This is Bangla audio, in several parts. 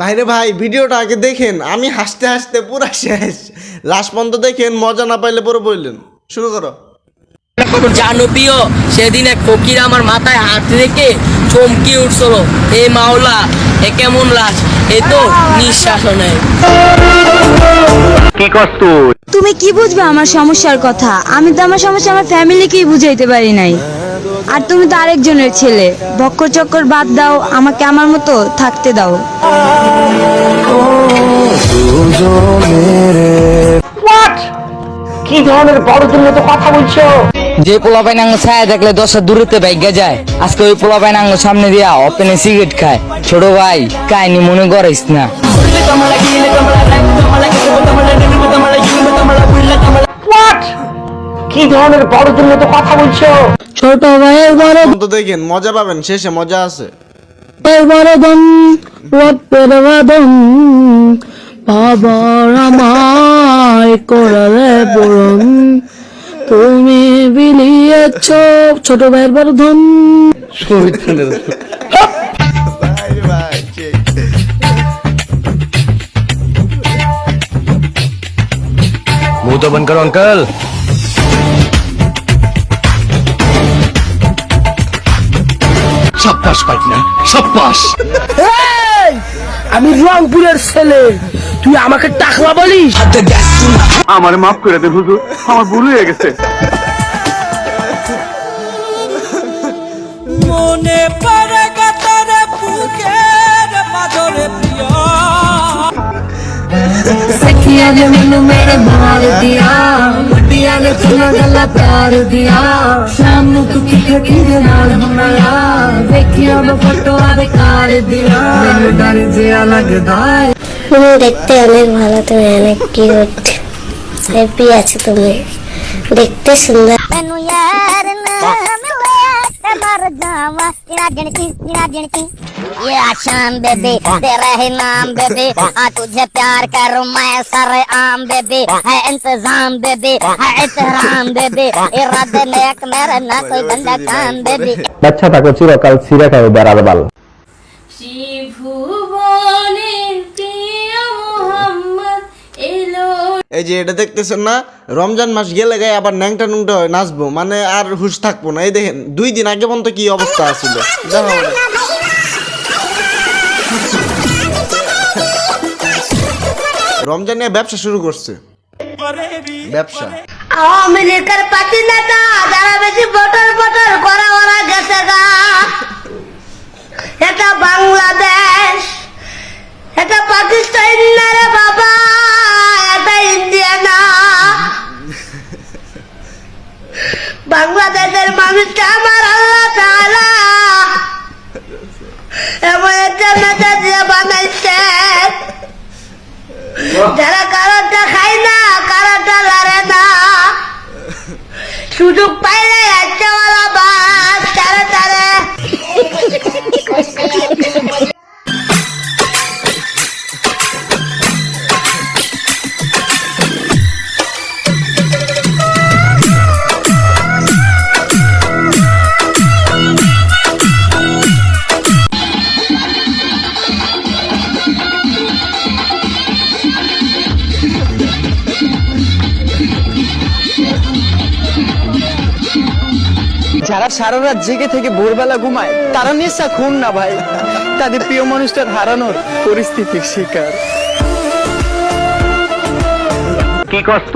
ভাইরে ভাই ভিডিওটা আগে দেখেন আমি হাসতে হাসতে পুরা শেষ। লাস্ট পর্যন্ত দেখেন মজা না পাইলে পরে বললেন। শুরু করো। জানো প্রিয় সেদিন এক ফকির আমার মাথায় হাত রেখে চমকি উঠছিল এ মাওলা এ কেমন লাশ? এ তো নিঃশ্বাসও নেই। তুমি কি বুঝবে আমার সমস্যার কথা? আমি তো আমার সমস্যা আমার ফ্যামিলিকেই বুঝাইতে পারি নাই। আর তুমি তো আরেকজনের ছেলে। বক্কর চক্কর বাদ দাও আমাকে আমার মতো থাকতে দাও। কি ধরনের কথা বলছো? যে পোলা ছায়া দেখলে দশটা বাইকা যায় আজকে ওই পোলা সামনে দিয়া ওপেনে সিগারেট খায়। ছোট ভাই কাহিনি মনে করিস না। কি ধরনের বড় তুমি তো কথা বলছো? ছোট ভাইয়ের বড় তো দেখেন মজা পাবেন শেষে মজা আছে। বড় রপ্পের বাদন বাবার আমায় করালে বরণ তুমি বিলিয়েছ ছোট ভাইয়ের বর্ধন। মুহ তো বন্ধ করো অঙ্কল সব পাশ পাইনা সব পাশ আমি রংপুরের ছেলে। তুই আমাকে টাকলা বলিস? আমার মাফ করে দেব হুজুর আমার ভুল হয়ে গেছে। মনে পড়ে ਸਖੀਆਂ ਨੇ ਮੈਨੂੰ ਮੇਰੇ ਮਾਰ ਦਿਆ ਵੱਡੀਆਂ ਨੇ ਤੇਰਾ ਗੱਲਾਂ ਪਿਆਰ ਦਿਆ ਸ਼ਾਮ ਨੂੰ ਤੂੰ ਕਿੱਥੇ ਕਿਹਦੇ ਨਾਲ ਹੁੰਦਾ ਯਾਰ ਵੇਖੀਆਂ ਮੈਂ ਫੋਟੋਆਂ ਦੇ ਕਾਰ ਦਿਆ ਮੈਨੂੰ ਡਰ ਜਿਆ ਲੱਗਦਾ ਏ তুমি দেখতে অনেক ভালো তুমি অনেক কিউট হ্যাপি আছো তুমি দেখতে সুন্দর ਮੈਨੂੰ ਯਾਰ ਨਾ ਮਿਲਿਆ ਤੇ ਮਰ ਜਾਵਾਂ ਤੇਰਾ ਜਣਤੀ ਤੇਰਾ ਜਣਤੀ ये आशान बेबी तेरा ही नाम बेबी आ तुझे प्यार करूं मैं सारे आम बेबी है इंतजाम बेबी है एहतराम बेबी इरादे नेक मेरे ना कोई गंदा काम बेबी বাচ্চা থাকো চিরকাল ছিঁড়ে খাবে বেড়ার বাল ত্রিভুবনের প্রিয় মোহাম্মদ এলো এই যে এটা দেখতেছেন না রমজান মাস গেলে গায়ে আবার ন্যাংটা নুংটা হয় নাচবো মানে আর হুশ থাকবো না এই দেখেন দুই দিন আগে পর্যন্ত কি অবস্থা আছিল দেখো রমজান নিয়ে ব্যবসা শুরু করছে। ব্যবসা। আওয়ামী লীগের পার্টি নেতা, যারা বেশি করা ওরা গেছে গা। এটা বাংলাদেশ, এটা পাকিস্তান না রে বাবা, এটা ইন্ডিয়া না। বাংলাদেশের মানুষটা আমার আল্লাহ তাআলা। এমন একটা যারা কারোটা খায় না কারোটা লড়ে না। সুযোগ পাইলে সারা রাত জেগে থেকে ভোরবেলা ঘুমায়। তারা নেশা খুন না ভাই। তাদের প্রিয় মানুষটার হারানোর পরিস্থিতির শিকার। কি কষ্ট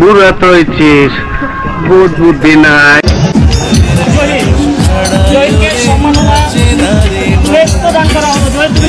বুড়াত রাত বুধ বুদ্ধি নাই para o Eduardo